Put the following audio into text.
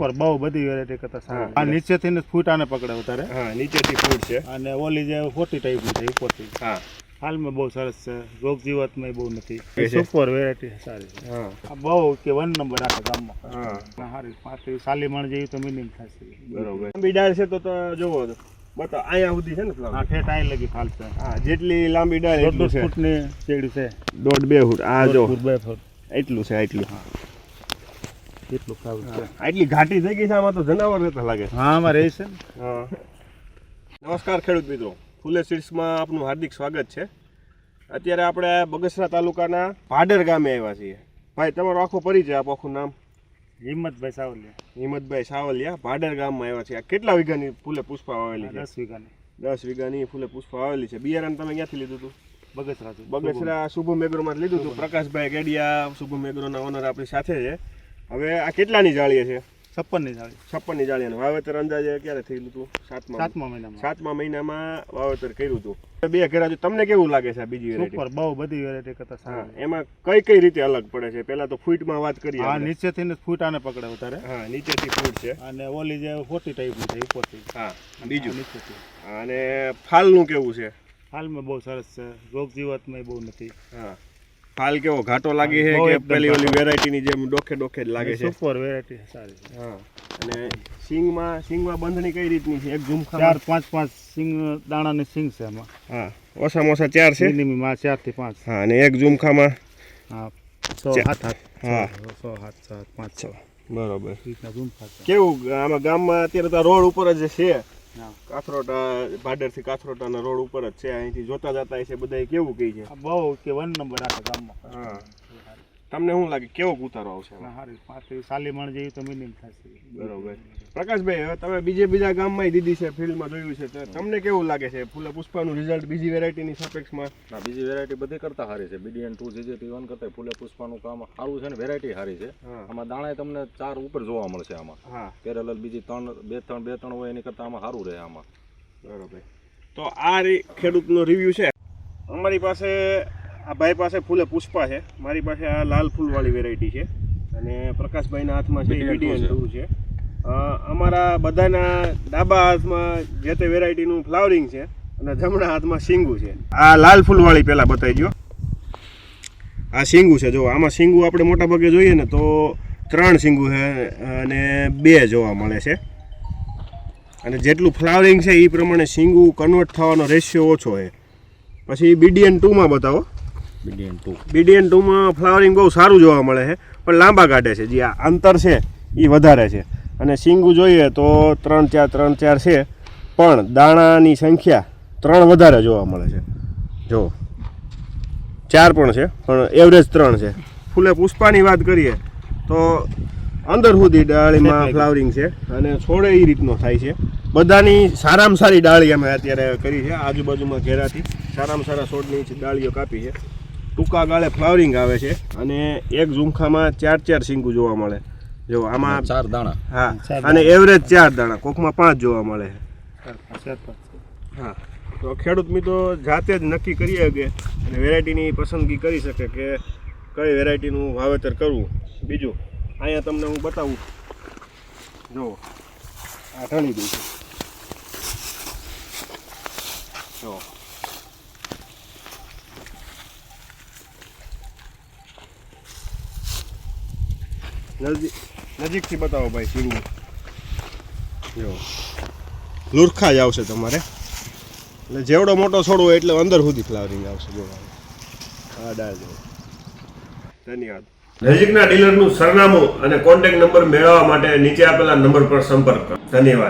પર બહુ બધી વેરાયટી કરતા સારા. આ નીચેથી ને ફૂટ આને પકડે વધારે. હા નીચેથી ફૂટ છે. અને ઓલી જે ફોર્ટી ટાઈપની છે ઉપરથી હા. હાલમાં બહુ સરસ છે. રોગ જીવાતમાં બહુ નથી. સુપર વેરાયટી સારી છે. બહુ કે વન નંબર આખા ગામમાં. સારી પાંત્રીસ સાલી મણ જેવી તો મિનિમમ થશે બરોબર. લાંબી ડાળ છે તો જોવો તો. બતા અહીંયા સુધી છે ને ફ્લાવર ઠેઠ અહીં લગી ફાલશે હા જેટલી લાંબી ડાળ એટલું છે. ફૂટની ચેડી છે. દોઢ બે ફૂટ. આ જો. બે ફૂટ. એટલું છે એટલું. એટલું ખાવું છે. આટલી ઘાટી થઈ ગઈ છે આમાં તો જનાવર રહેતા લાગે હા આમાં રહે છે હા. નમસ્કાર ખેડૂત મિત્રો. ફૂલે સીડ્સમાં આપનું હાર્દિક સ્વાગત છે. અત્યારે આપણે બગસરા તાલુકાના ભાડર ગામે આવ્યા છીએ. ભાઈ તમારો આખો પરિચય આપો આખું નામ. હિંમતભાઈ સાવલિયા. હિંમતભાઈ સાવલિયા ભાડર ગામમાં આવ્યા છે આ કેટલા વીઘાની ફૂલે પુષ્પા વાવેલી છે? દસ વીઘાની. દસ વીઘાની ફૂલે પુષ્પા વાવેલી છે. બિયારણ તમે ક્યાંથી લીધું હતું? બગસરા બગસરા શુભમ. એગ્રોમાં લીધું હતું. પ્રકાશભાઈ ગેડિયા શુભમ એગ્રોના ઓનર આપણી સાથે છે. હવે આ કેટલાની જાળીએ છે? છપ્પનની જાળી. છપ્પનની જાળીનું વાવેતર અંદાજે ક્યારે થયેલું હતું? સાતમા સાતમા મહિનામાં. સાતમા મહિનામાં વાવેતર કર્યું હતું. બે ઘેરા જો તમને કેવું લાગે છે આ બીજી વેરાયટી બહુ બધી વેરાયટી કરતા હા એમાં કઈ કઈ રીતે અલગ પડે છે? પેલા તો ફૂટમાં વાત કરીએ હા નીચેથી ને ફૂટ આને પકડે વધારે. હા નીચેથી ફૂટ છે. અને ઓલી જે ફોટી ટાઈપની છે ફોટી હા બીજું. નીચેથી. અને ફાલનું કેવું છે? હાલમાં બહુ સરસ છે. રોગ જીવાતમાં બહુ નથી. હા. ફાલ કેવો ઘાટો લાગે છે કે પેલી ઓલી વેરાયટીની જેમ ડોખે ડોખે જ લાગે છે. સુપર વેરાયટી સારી હા અને સિંગમાં સિંગમાં બંધણી કઈ રીતની છે? એક ઝુમખા ચાર પાંચ પાંચ સિંગ દાણાની સિંગ છે એમાં. હા ઓછામાં ઓછા ચાર છે? મિનિમમ ચારથી પાંચ. હા અને એક ઝુમખામાં? હા સો. હાથ હાથ. હા. સો- સો હાથ સાત પાંચ છ. બરોબર. કેવું આમાં ગામમાં અત્યારે તો રોડ ઉપર જ છે. કાથરોટા ભાડરથી કાથરોટાના રોડ ઉપર જ છે અહીંથી જોતા જતા છે બધા કેવું કહે છે? બહુ કે વન નંબર આખા ગામમાં. હા. તમને શું લાગે કેવો ઉતારો આવશે ના, પાંત્રીસ સાલી મણ જેવી તો મિનિમમ થશે. બરોબર. પ્રકાશભાઈ હવે તમે બીજે બીજા ગામમાં દીધી છે ફિલ્ડમાં જોયું છે તો તમને કેવું લાગે છે? ફૂલે પુષ્પાનું રિઝલ્ટ બીજી વેરાયટીની સાપેક્ષમાં? ના બીજી વેરાયટી બધી કરતા સારી છે. BDN two GJ T one કરતા ફૂલે પુષ્પાનું કામ સારું છે ને વેરાયટી સારી છે. આમાં દાણા તમને ચાર ઉપર જોવા મળશે આમાં. હા. પેરેલલ બીજી ત્રણ બે ત્રણ બે ત્રણ હોય એની કરતાં આમાં સારું રહે આમાં. બરોબર. તો આ રી- ખેડૂતનો રિવ્યુ છે. અમારી પાસે આ ભાઈ પાસે ફૂલે પુષ્પા છે. મારી પાસે આ લાલ ફૂલવાળી વેરાયટી છે. અને પ્રકાશભાઈના હાથમાં છે છે. ટુ છે. અમારા બધાના ડાબા હાથમાં જે તે વેરાયટીનું ફ્લાવરિંગ છે અને જમણા હાથમાં શીંગું છે. આ લાલ ફૂલવાળી પહેલાં બતાવી દો આ શીંગું છે. જો આમાં શીંગું આપણે મોટા ભાગે જોઈએ ને તો ત્રણ શીંગું છે અને બે જોવા મળે છે. અને જેટલું ફ્લાવરિંગ છે એ પ્રમાણે શીંગું કન્વર્ટ થવાનો રેશિયો ઓછો છે. પછી બીડીએન ટુમાં બતાવો. બીડીએન ટુ બીડીએન ટુમાં ફ્લાવરિંગ બહુ સારું જોવા મળે છે. પણ લાંબા કાઢે છે. જે આ અંતર છે એ વધારે છે. અને સિંગુ જોઈએ તો ત્રણ ચાર ત્રણ ચાર છે. પણ દાણાની સંખ્યા ત્રણ વધારે જોવા મળે છે. જો ચાર પણ છે પણ એવરેજ ત્રણ છે. ફૂલે પુષ્પાની વાત કરીએ તો અંદર સુધી ડાળીમાં ફ્લાવરિંગ છે અને છોડે એ રીતનો થાય છે. બધાની સારામાં સારી ડાળી અમે અત્યારે કરી છે. આજુબાજુમાં ઘેરાથી સારામાં સારા છોડની ડાળીઓ કાપી છે. ટૂંકા ગાળે ફ્લાવરિંગ આવે છે અને એક ઝુમખામાં ચાર ચાર સિંગુ જોવા મળે. જો આમાં ચાર દાણા. હા અને એવરેજ ચાર દાણા કોકમાં પાંચ જોવા મળે. હા. તો ખેડૂત મિત્રો જાતે જ નક્કી કરી શકે અને વેરાયટીની પસંદગી કરી શકે કે કઈ વેરાયટીનું વાવેતર કરવું. બીજું અહીંયા તમને હું બતાવું. જો આ ઢળી દઉં છું. જો નજીક નજીકથી બતાવો ભાઈ સિંગુ જો. લુરખા જ આવશે તમારે. એટલે જેવડો મોટો છોડવો એટલે અંદર સુધી ફ્લાવરિંગ આવશે જોવાનું. હા ડાળ જો. ધન્યવાદ. નજીકના ડીલરનું સરનામું અને કોન્ટેક્ટ નંબર મેળવવા માટે નીચે આપેલા નંબર પર સંપર્ક કરો. ધન્યવાદ.